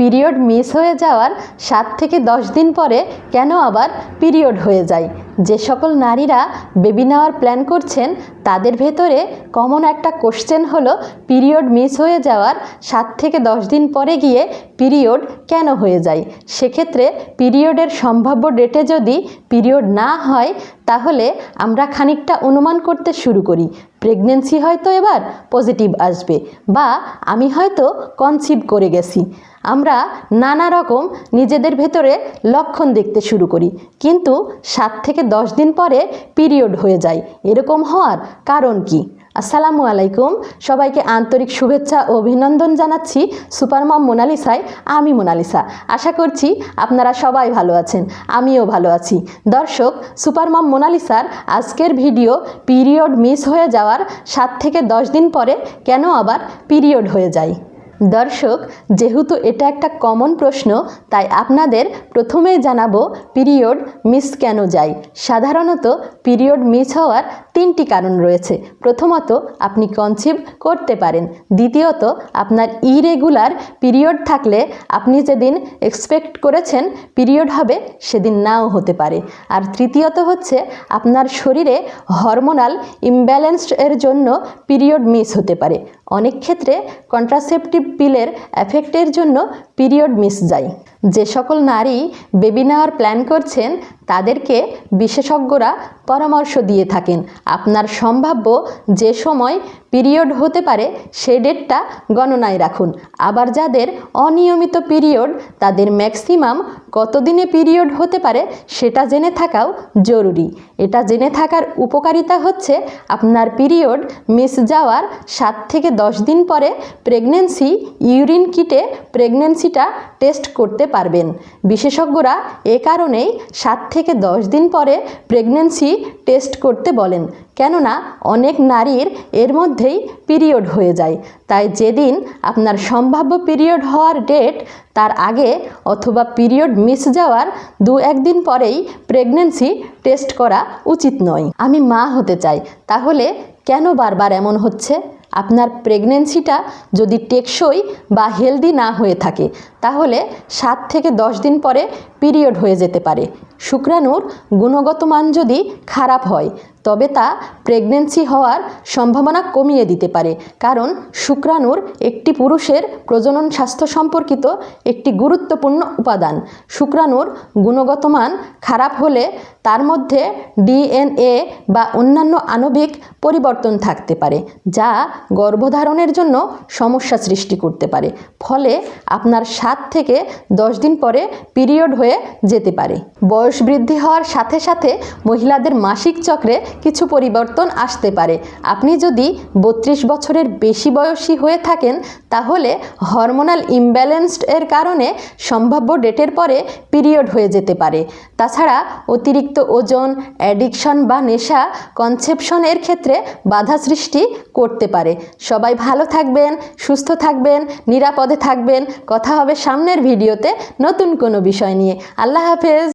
Period miss হয়ে যাওয়ার সাত থেকে দশ দিন পরে কেন আবার পিরিয়ড হয়ে যায়? যে সকল নারীরা বেবি নেওয়ার প্ল্যান করছেন, তাদের ভেতরে কমন একটা কোশ্চেন হলো, পিরিয়ড মিস হয়ে যাওয়ার সাত থেকে দশ দিন পরে গিয়ে পিরিয়ড কেন হয়ে যায়? সেক্ষেত্রে পিরিয়ডের সম্ভাব্য ডেটে যদি পিরিয়ড না হয়, তাহলে আমরা খানিকটা অনুমান করতে শুরু করি। প্রেগনেন্সি হয়তো এবার পজিটিভ আসবে বা আমি হয়তো কনসিভ করে গেছি। আমরা নানা রকম নিজেদের ভেতরে লক্ষণ দেখতে শুরু করি, কিন্তু সাত থেকে দশ দিন পরে পিরিয়ড হয়ে যায়। এরকম হওয়ার কারণ কি? আসসালামু আলাইকুম। সবাইকে আন্তরিক শুভেচ্ছা ও অভিনন্দন জানাচ্ছি সুপারমম মোনালিসায়, আমি মোনালিসা। আশা করছি আপনারা সবাই ভালো আছেন, আমিও ভালো আছি। দর্শক সুপারমম মোনালিসার আজকের ভিডিও পিরিয়ড মিস হয়ে যাওয়ার সাত থেকে দশ দিন পরে কেন আবার পিরিয়ড হয়ে যায়? দর্শক, যেহেতু এটা একটা কমন প্রশ্ন, তাই আপনাদের প্রথমেই জানাব পিরিয়ড মিস কেন যায়। সাধারণত পিরিয়ড মিস হওয়ার তিনটি কারণ রয়েছে। প্রথমত, আপনি কনসিভ করতে পারেন। দ্বিতীয়ত, আপনার ইরেগুলার পিরিয়ড থাকলে আপনি যেদিন এক্সপেক্ট করেছেন পিরিয়ড হবে, সেদিন নাও হতে পারে। আর তৃতীয়ত হচ্ছে, আপনার শরীরে হরমোনাল ইমব্যালেন্সড এর জন্য পিরিয়ড মিস হতে পারে। অনেক ক্ষেত্রে কন্ট্রাসেপটিভ পিলের এফেক্টের জন্য পিরিয়ড মিস যায়। যে সকল নারী বেবি নেওয়ার প্ল্যান করছেন, তাদেরকে বিশেষজ্ঞরা পরামর্শ দিয়ে থাকেন। আপনার সম্ভাব্য যে সময় পিরিয়ড হতে পারে সেই ডেটটা গণনায় রাখুন। আবার যাদের অনিয়মিত পিরিয়ড তাদের ম্যাক্সিমাম কতদিনে পিরিয়ড হতে পারে, সেটা জেনে থাকাও জরুরি। এটা জেনে থাকার উপকারিতা হচ্ছে, আপনার পিরিয়ড মিস যাওয়ার সাত থেকে দশ দিন পরে প্রেগনেন্সি ইউরিন কিটে প্রেগনেন্সিটা টেস্ট করতে পারবেন। বিশেষজ্ঞরা এ কারণেই সাত থেকে দশ দিন পরে প্রেগনেন্সি টেস্ট করতে বলেন, কেননা অনেক নারীর এর মধ্যেই পিরিয়ড হয়ে যায়। তাই যেদিন আপনার সম্ভাব্য পিরিয়ড হওয়ার ডেট তার আগে অথবা পিরিয়ড মিস যাওয়ার দু একদিন পরেই প্রেগনেন্সি টেস্ট করা উচিত নয়। আমি মা হতে চাই, তাহলে কেন বারবার এমন হচ্ছে? আপনার প্রেগনেন্সিটা যদি টেকসই বা হেলদি না হয়ে থাকে, তাহলে সাত থেকে দশ দিন পরে পিরিয়ড হয়ে যেতে পারে। শুক্রাণুর গুণগত মান যদি খারাপ হয়, তবে তা প্রেগনেন্সি হওয়ার সম্ভাবনা কমিয়ে দিতে পারে। কারণ শুক্রাণুর একটি পুরুষের প্রজনন স্বাস্থ্য সম্পর্কিত একটি গুরুত্বপূর্ণ উপাদান। শুক্রাণুর গুণগত মান খারাপ হলে তার মধ্যে ডিএনএ বা অন্যান্য আণবিক পরিবর্তন থাকতে পারে, যা গর্ভধারণের জন্য সমস্যা সৃষ্টি করতে পারে। ফলে আপনার সাত থেকে দশ দিন পরে পিরিয়ড হয়ে যেতে পারে। বয়স বৃদ্ধি হওয়ার সাথে সাথে মহিলাদের মাসিক চক্রে কিছু পরিবর্তন আসতে পারে। আপনি যদি বত্রিশ বছরের বেশি বয়সী হয়ে থাকেন, তাহলে হরমোনাল ইমব্যালেন্সড এর কারণে সম্ভাব্য ডেটের পরে পিরিয়ড হয়ে যেতে পারে। তাছাড়া অতিরিক্ত ওজন, অ্যাডিকশন বা নেশা, কনসেপশন এর ক্ষেত্রে বাধা সৃষ্টি করতে পারে। সবাই ভালো থাকবেন, সুস্থ থাকবেন, নিরাপদে থাকবেন। কথা হবে সামনের ভিডিওতে নতুন কোনো বিষয় নিয়ে। আল্লাহ হাফেজ।